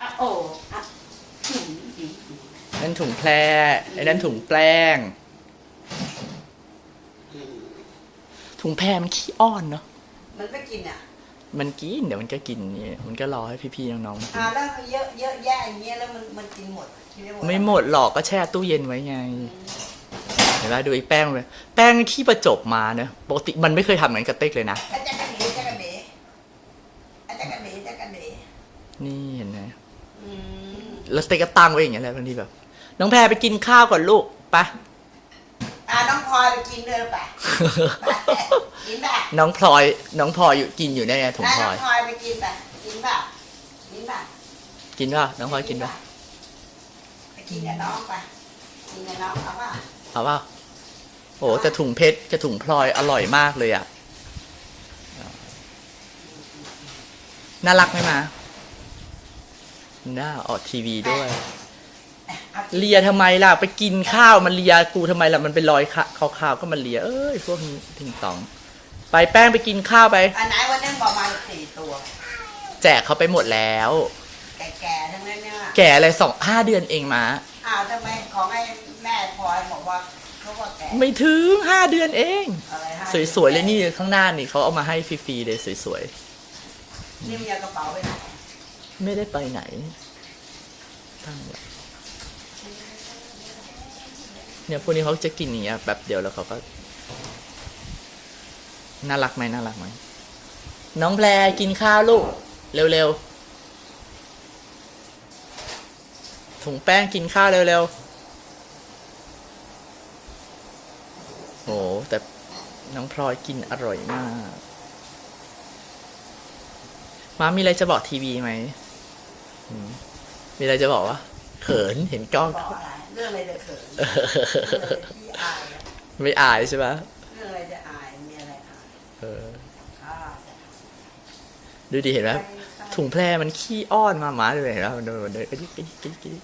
อะโอ้อะอืมอืมอืมนั่นถุงแพรไอ้นั่นถุงแป้งอืมถุงแพรมันขี้อ้อนเนาะ มันไม่กินอะมันกินเดี๋ยวมันก็กินนี่มันก็รอให้พี่ๆน้องๆมากิอ่านแล้วเยอะเยอะแยะอย่างเงี้ยแล้วมันมันกินหมดกินได้หมดไม่หมดหรอกก็แช่ตู้เย็นไว้ไง เห็นไหมดูไอ้แป้งเลยแป้งขี้ประจบมาเนอะปกติมันไม่เคยทำเหมือนกระเต็กเลยนะ อาจารย์กันเดอาจารย์กันเดอาจารย์กันเดอาจารย์กันเดนี่เห็นไหมอืม แล้วสเต็กก็ตั้งไว้อย่างเงี้ยแหละบางทีแบบ น้องแพรไปกินข้าวก่อนลูกไปอ่าน้องพลอยไปกินด้วยหรือเปล่าไปกินป่ะน้องพลอย น้องพลอยอยู่กินอยู่ได้ไงถุงน้าพลน้ออยงพลอยไปกินป่ะกินป่ะกินป่ะกินป่ะน้องพลอยกินป่ะไปกินกับน้องไปกินกับน้องเอาป่ะเอาป่ะโอ้แต่ถุงเพชรกับถุงพลอยอร่อยมากเลยอะน่ารักไหมมา น่าออกทีวีด้วยเอากินเลียทำไมล่ะ ไปกินข้าวมันเลียกูทำไมล่ะ มันเป็นรอยขะขาวๆก็มันเลีย เอ้ย พวกนี้ทิงตอง ไปแป้งไปกินข้าวไป อันไหนวันนึงประมาณสี่ตัว แจกเขาไปหมดแล้ว แก่ๆทั้งนั้นเนี่ยแก่อะไรสองห้าเดือนเองมาอ้าวทำไมของไอ้แม่พลอยบอกว่าเขาว่าแก่ไม่ถึงห้าเดือนเอง อะไรฮะสวยๆเลยนี่ข้างหน้านี่เขาเอามาให้ฟรีๆเลยสวยนี่มันเอากระเป๋าไปไหนๆ ไม่ได้ไปไหนตั้งไว้เนี่ยพวกนี้เขาจะกินอย่างเงี้ยแบบเดียวแล้วเขาก็ น่ารักไหมน่ารักไหมน้องแพรกินข้าวลูก เร็วๆถุงแป้งกินข้าวเร็วๆโอ้แต่น้องพลอยกินอร่อยมาก มามีอะไรจะบอกทีวีไหม มมีอะไรจะบอกวะเขินเห็นกล้องบอกอะไรเรื่องอะไรจะเขินเรื่องอะไรที่อายอะไม่อายใช่ปะเรื่องอะไรจะอายมีอะไรอายเอออ่าดูดิเห็นไหมถุงแพรมันขี้อ้อนมาหมาเลยเห็นไหมมันเดินมันเดินกระดิกกระดิกกระดิกกระดิก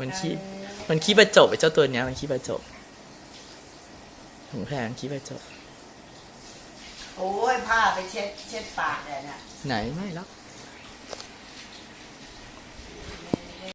มันขี้มันขี้ประจบไอ้เจ้าตัวเนี้ยมันขี้ประจบถุงแพรมันขี้ประจบโอ้ยผ้าไปเช็ดเช็ดปากเลยเนี่ยไหนไม่หรอก